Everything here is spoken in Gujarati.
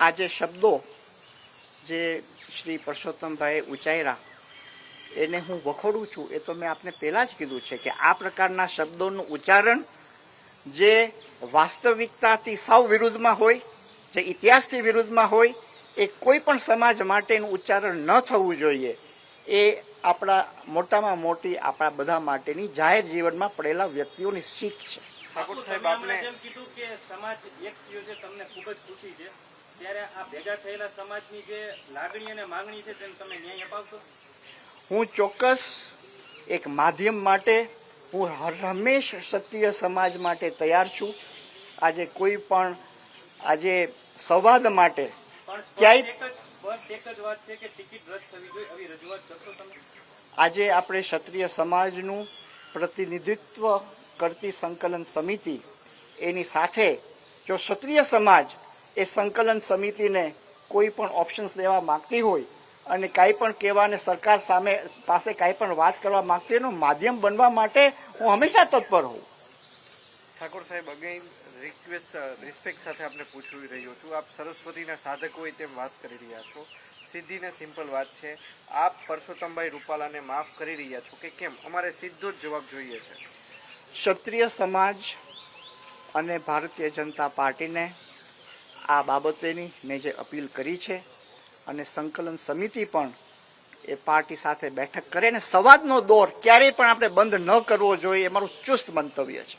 આ જે શબ્દો જે શ્રી પરસોત્તમભાઈએ ઉચ્ચાર્યા એને હું વખોડું છું. એ તો મેં આપને પહેલાં જ કીધું છે કે આ પ્રકારના શબ્દોનું ઉચ્ચારણ જે વાસ્તવિકતાથી સાવ વિરુદ્ધમાં હોય જે ઇતિહાસથી વિરુદ્ધમાં હોય એ કોઈ પણ સમાજ માટેનું ઉચ્ચારણ ન થવું જોઈએ. એ આપણા મોટામાં મોટી આપણા બધા માટેની જાહેર જીવનમાં પડેલા વ્યક્તિઓની શીખ છે. ઠાકોર સાહેબ આપને કીધું કે સમાજ એક થયો છે તમને ખૂબ જ ખુશી છે. ત્યારે આ ભેગા થયેલા સમાજની જે લાગણી અને માંગણી છે તેને તમે ન્યાય અપાવશો? હું ચોક્કસ એક માધ્યમ માટે હું હંમેશ સત્ય સમાજ માટે તૈયાર છું. આજે કોઈ પણ આજે સંવાદ માટે ક્યાંય- એક એક જ વાત છે કે ટિકિટ રદ થવી જોઈએ આવી રજૂઆત કરશો તમે? આજે આપણે ક્ષત્રિય સમાજનું પ્રતિનિધિત્વ કરતી સંકલન સમિતિ એની સાથે જો ક્ષત્રિય સમાજ એ સંકલન સમિતિને કોઈ પણ ઓપ્શન્સ દેવા માંગતી હોય અને કાંઈ પણ કહેવાને સરકાર સામે પાસે કાંઈ પણ વાત કરવા માંગતી એનું માધ્યમ બનવા માટે હું હંમેશા તત્પર હોઉં. ઠાકોર સાહેબ અગેન રિક્વેસ્ટ રિસ્પેક્ટ સાથે આપને પૂછવી રહ્યો છું. આપ સરસ્વતીના સાધક હોય તેમ વાત કરી રહ્યા છો. સીધી ને સિમ્પલ વાત છે. આપ પરસોત્તમભાઈ રૂપાલાને માફ કરી રહ્યા છો કે કેમ? અમારે સીધો જ જવાબ જોઈએ છે. ક્ષત્રિય સમાજ અને ભારતીય જનતા પાર્ટીને આ બાબતેની મેં જે અપીલ કરી છે અને સંકલન સમિતિ પણ એ પાર્ટી સાથે બેઠક કરે ને સંવાદનો દોર ક્યારેય પણ આપણે બંધ ન કરવો જોઈએ એ મારું ચુસ્ત મંતવ્ય છે.